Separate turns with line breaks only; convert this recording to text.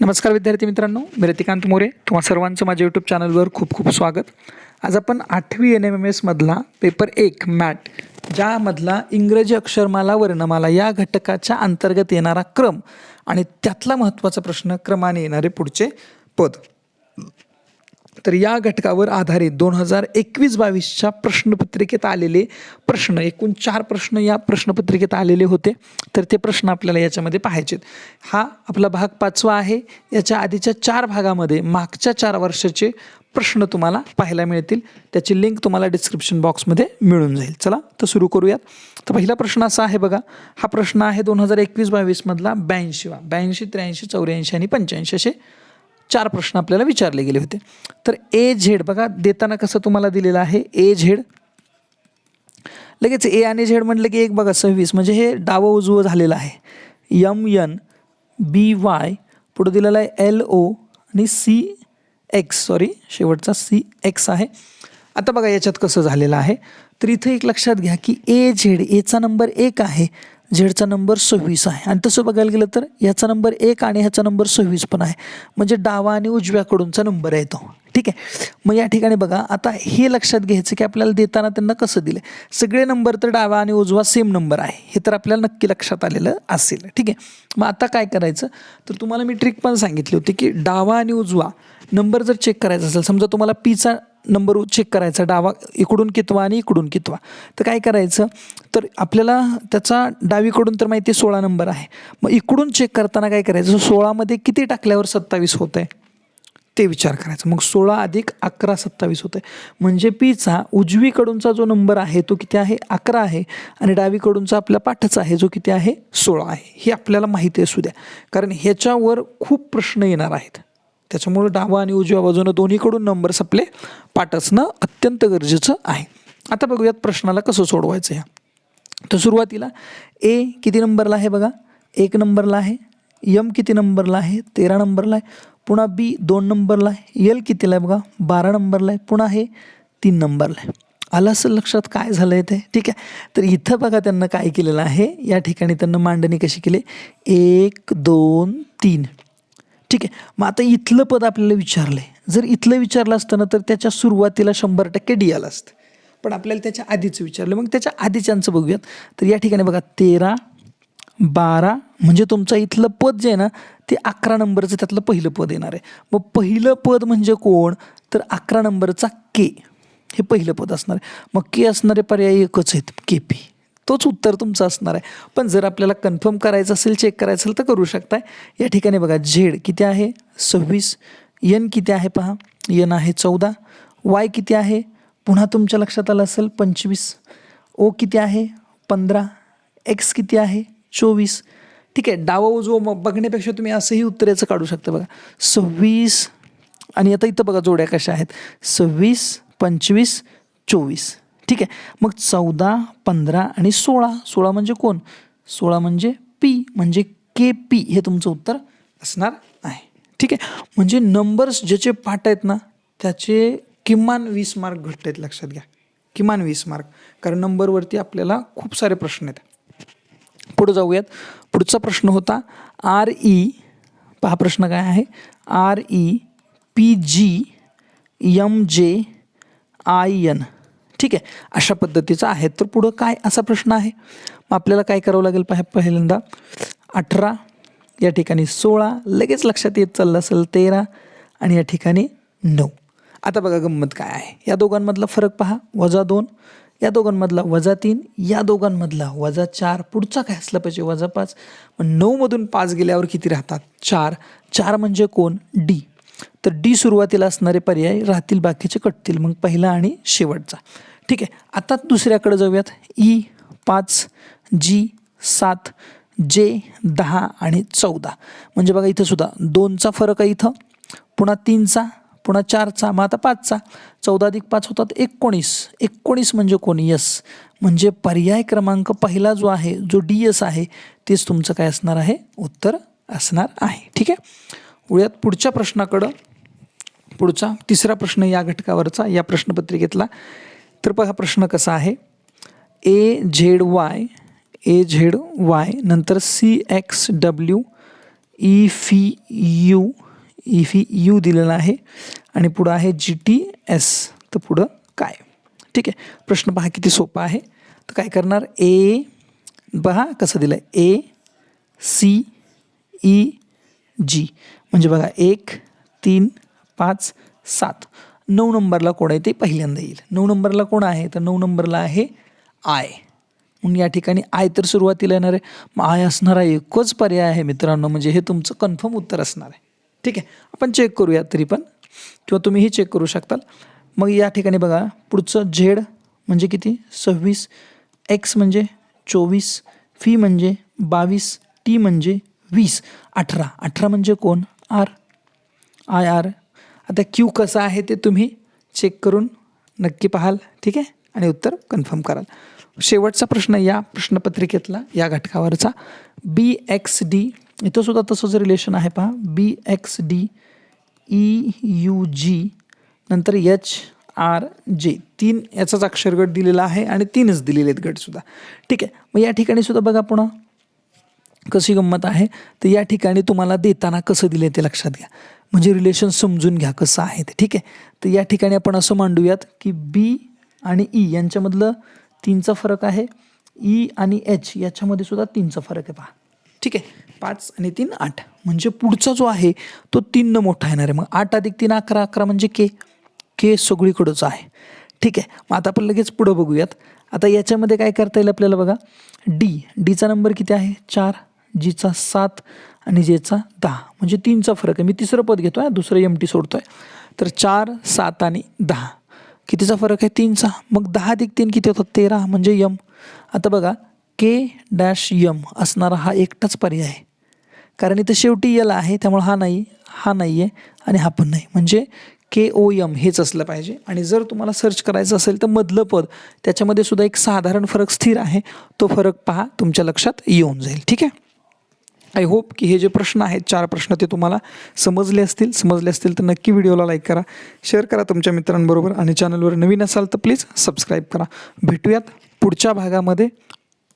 नमस्कार विद्यार्थी मित्रांनो मी रतिकांत मोरे. तुम्हा सर्वांचं माझ्या यूट्यूब चॅनलवर खूप खूप स्वागत. आज आपण आठवी एन एम एम एसमधला पेपर एक मॅट ज्यामधला इंग्रजी अक्षरमाला वर्णमाला या घटकाच्या अंतर्गत येणारा क्रम आणि त्यातला महत्त्वाचा प्रश्न क्रमाने येणारे पुढचे पद. तर या घटकावर आधारित दोन हजार एकवीस बावीसच्या प्रश्नपत्रिकेत आलेले प्रश्न एकूण चार प्रश्न या प्रश्नपत्रिकेत आलेले होते. तर ते प्रश्न आपल्याला याच्यामध्ये पाहायचेत. हा आपला भाग पाचवा आहे. याच्या आधीच्या चार भागामध्ये मागच्या चार वर्षाचे प्रश्न तुम्हाला पाहायला मिळतील. त्याची लिंक तुम्हाला डिस्क्रिप्शन बॉक्समध्ये मिळून जाईल. चला तर सुरू करूयात. तर पहिला प्रश्न असा आहे बघा. हा प्रश्न आहे दोन हजार एकवीस बावीसमधला ब्याऐंशीवा ब्याऐंशी त्र्याऐंशी चौऱ्याऐंशी आणि पंच्याऐंशी असे चार प्रश्न आपल्याला विचारले गेले होते. तर ए झेड बघा देताना कसं तुम्हाला दिलेलं आहे? ए झेड लगेच ए आणि झेड म्हटलं की एक बघा सव्वीस. म्हणजे हे डावं उजवं झालेलं आहे. यम यन बी वाय पुढं दिलेलं आहे एल ओ आणि सी एक्स सॉरी शेवटचा सी एक्स आहे. आता बघा याच्यात कसं झालेलं आहे. तर इथं एक लक्षात घ्या की ए झेड एचा नंबर एक आहे झेडचा नंबर सव्वीस आहे. आणि तसं बघायला गेलं तर याचा नंबर एक आणि ह्याचा नंबर सव्वीस पण आहे. म्हणजे डावा आणि उजव्याकडूनचा नंबर आहे तो. ठीक आहे. मग या ठिकाणी बघा आता हे लक्षात घ्यायचं की आपल्याला देताना त्यांना कसं दिलं सगळे नंबर तर डावा आणि उजवा सेम नंबर आहे. हे तर आपल्याला नक्की लक्षात आलेलं असेल. ठीक आहे. मग आता काय करायचं? तर तुम्हाला मी ट्रिक पण सांगितली होती की डावा आणि उजवा नंबर जर चेक करायचा असेल समजा तुम्हाला पीचा नंबर चेक करायचा डावा इकडून कितवा आणि इकडून कितवा. तर काय करायचं? तर आपल्याला त्याचा डावीकडून तर माहिती आहे सोळा नंबर आहे. मग इकडून चेक करताना काय करायचं? सोळामध्ये किती टाकल्यावर सत्तावीस होत आहे ते विचार करायचं. मग सोळा अधिक अकरा सत्तावीस होतं आहे म्हणजे पीचा उजवीकडूनचा जो नंबर आहे तो किती आहे? अकरा आहे. आणि डावीकडूनचा आपल्या पाठचा आहे जो किती आहे? सोळा आहे. हे आपल्याला माहिती असू द्या. कारण ह्याच्यावर खूप प्रश्न येणार आहेत. त्याच्यामुळं डावा आणि उजव्या बाजूनं दोन्हीकडून नंबर्स आपले पाठ असणं अत्यंत गरजेचं आहे. आता बघूयात प्रश्नाला कसं सोडवायचं ह्या तर सुरुवातीला ए किती नंबरला आहे बघा? एक नंबरला आहे. यम किती नंबरला आहे? तेरा नंबरला आहे. पुन्हा बी दोन नंबरला आहे. यल कितीला आहे बघा? बारा नंबरला आहे. पुन्हा हे तीन नंबरला आहे. आलं असं लक्षात काय झालं आहे ते ठीक आहे. तर इथं बघा त्यांना काय केलेलं आहे. या ठिकाणी त्यांना मांडणी कशी केली? एक दोन तीन. ठीक आहे. मग आता इथलं पद आपल्याला विचारलं आहे जर इथलं विचारलं असतं ना तर त्याच्या सुरुवातीला शंभर टक्के डी आलं असतं. पण आपल्याला त्याच्या आधीचं विचारलं. मग त्याच्या आधीच्यांचं बघूयात. तर या ठिकाणी बघा तेरा बारा म्हणजे तुमचं इथलं पद जे आहे ना ते अकरा नंबरचं त्यातलं पहिलं पद येणार आहे. मग पहिलं पद म्हणजे कोण? तर अकरा नंबरचा के हे पहिलं पद असणार आहे. मग के असणारे पर्याय एकच आहेत के पी तोच उत्तर तुमचं असणार आहे. पण जर आपल्याला कन्फर्म करायचं असेल चेक करायचं असेल तर करू शकताय. या ठिकाणी बघा झेड किती आहे? सव्वीस. यन किती आहे पहा? यन आहे चौदा. वाय किती आहे? पुन्हा तुमच्या लक्षात आलं असेल पंचवीस. ओ किती आहे? पंधरा. एक्स किती आहे? चोवीस. ठीक आहे डावा उजवं मग बघण्यापेक्षा तुम्ही असंही उत्तरेचं काढू शकता बघा. सव्वीस आणि आता इथं बघा जोड्या कशा आहेत. सव्वीस पंचवीस चोवीस. ठीक आहे मग चौदा पंधरा आणि सोळा. सोळा म्हणजे कोण? सोळा म्हणजे पी म्हणजे के पी हे तुमचं उत्तर असणार आहे. ठीक आहे म्हणजे नंबर्स ज्याचे पाठ आहेत ना त्याचे किमान वीस मार्क घटत आहेत लक्षात घ्या. किमान वीस मार्क कारण नंबरवरती आपल्याला खूप सारे प्रश्न आहेत. पुढे जाऊयात. पुढचा प्रश्न होता आर ई पहा प्रश्न काय आहे. R E P G M J I N ठीक आहे? अशा पद्धतीचा आहे. तर पुढं काय असा प्रश्न आहे? मग आपल्याला काय करावं लागेल पाह पहिल्यांदा? अठरा या ठिकाणी सोळा लगेच लक्षात येत चाललं असेल तेरा आणि या ठिकाणी नऊ. आता बघा गंमत काय आहे. या दोघांमधला फरक पहा. वजा दोन या दोघांमधला वजा तीन या दोघांमधला वजा चार. पुढचा काय असला पाहिजे? वजा पाच. मग नऊमधून पाच गेल्यावर किती राहतात? चार. चार म्हणजे कोण? डी. तर डी सुरुवातीला असणारे पर्याय राहतील बाकीचे कटतील. मग पहिला आणि शेवटचा. ठीक आहे. आता दुसऱ्याकडे जाऊयात. ई पाच जी सात जे दहा आणि चौदा. म्हणजे बघा इथं सुद्धा दोनचा फरक आहे इथं. पुन्हा तीनचा पुन्हा चारचा मग आता पाचचा. चौदा अधिक पाच होतात एकोणीस. एकोणीस म्हणजे कोण? यस. म्हणजे पर्याय क्रमांक पहिला जो आहे जो डी एस आहे तेच तुमचं काय असणार आहे? उत्तर असणार आहे. ठीक आहे? वळूयात पुढच्या प्रश्नाकडं. पुढचा तिसरा प्रश्न या घटकावरचा या प्रश्नपत्रिकेतला. तर बघा प्रश्न कसा आहे? A Z Y A Z Y नंतर C X W E F U E F U दिलेला आहे. आणि पुढं आहे जी टी एस. तर पुढं काय? ठीक आहे. प्रश्न पहा किती सोपा आहे. तर काय करणार? ए पहा कसं दिलं आहे ए सी ई जी. म्हणजे बघा एक तीन पाच सात. नऊ नंबरला कोण आहे ते पहिल्यांदा येईल. नऊ नंबरला कोण आहे? तर नऊ नंबरला आहे आय. म्हणून या ठिकाणी आय तर सुरुवातीला येणार आहे. मग आय असणारा एकच पर्याय आहे मित्रांनो. म्हणजे हे तुमचं कन्फर्म उत्तर असणार आहे. ठीक आहे आपण चेक करूया तरी पण किंवा तुम्हीही चेक करू शकताल. मग या ठिकाणी बघा पुढचं झेड म्हणजे किती? सव्वीस. एक्स म्हणजे चोवीस. फी म्हणजे बावीस. टी म्हणजे वीस. अठरा. अठरा म्हणजे कोण? आर आय आर आता क्यू कसं आहे ते तुम्ही चेक करून नक्की पाहाल. ठीक आहे? आणि उत्तर कन्फर्म कराल. शेवटचा प्रश्न या प्रश्नपत्रिकेतला या घटकावरचा. बी एक्स डी इथं सुद्धा तसंच रिलेशन आहे पहा B X D E U G नंतर एच आर जे तीन याचाच अक्षरगट दिलेला आहे आणि तीनच दिलेले आहेत गटसुद्धा ठीक आहे मग या ठिकाणी सुद्धा बघा पुन्हा कशी गंमत आहे. तर या ठिकाणी तुम्हाला देताना कसं दिलं ते लक्षात घ्या. म्हणजे रिलेशन समजून घ्या कसं आहे ते. ठीक आहे तर या ठिकाणी आपण असं मांडूयात की बी आणि ई यांच्यामधलं तीनचा फरक आहे. ई आणि एच याच्यामध्ये सुद्धा तीनचा फरक आहे पहा. ठीक आहे पाच आणि तीन आठ. म्हणजे पुढचा जो आहे तो तीननं मोठा येणार आहे. मग आठ अधिक तीन अकरा अकरा म्हणजे के. के सगळीकडंच आहे. ठीक आहे. मग आता आपण लगेच पुढं बघूयात. आता याच्यामध्ये काय करता येईल आपल्याला बघा? डी. डीचा नंबर किती आहे? चार. जीचा सात आणि जेचा दहा. म्हणजे तीनचा फरक आहे. मी तिसरं पद घेतो आहे दुसरं एम टी सोडतो आहे तर चार सात आणि दहा. कितीचा फरक आहे? तीनचा. मग दहा अधिक तीन किती होतात? तेरा. म्हणजे यम आता बघा के डॅश यम असणारा हा एकटाच पर्याय आहे. कारण इथं शेवटी यल आहे त्यामुळे हा नाही हा नाही आहे आणि हा पण नाही. म्हणजे के ओ यम हेच असलं पाहिजे. आणि जर तुम्हाला सर्च करायचं असेल तर मधलं पद त्याच्यामध्ये सुद्धा एक साधारण फरक स्थिर आहे. तो फरक पहा तुमच्या लक्षात येऊन जाईल. ठीक आहे? आय होप की हे जे प्रश्न आहेत चार प्रश्न ते तुम्हाला समजले असतील. समजले असतील तर नक्की व्हिडिओला लाईक करा. शेअर करा तुमच्या मित्रांबरोबर आणि चॅनलवर नवीन असाल तर प्लीज सबस्क्राईब करा. भेटूयात पुढच्या भागामध्ये.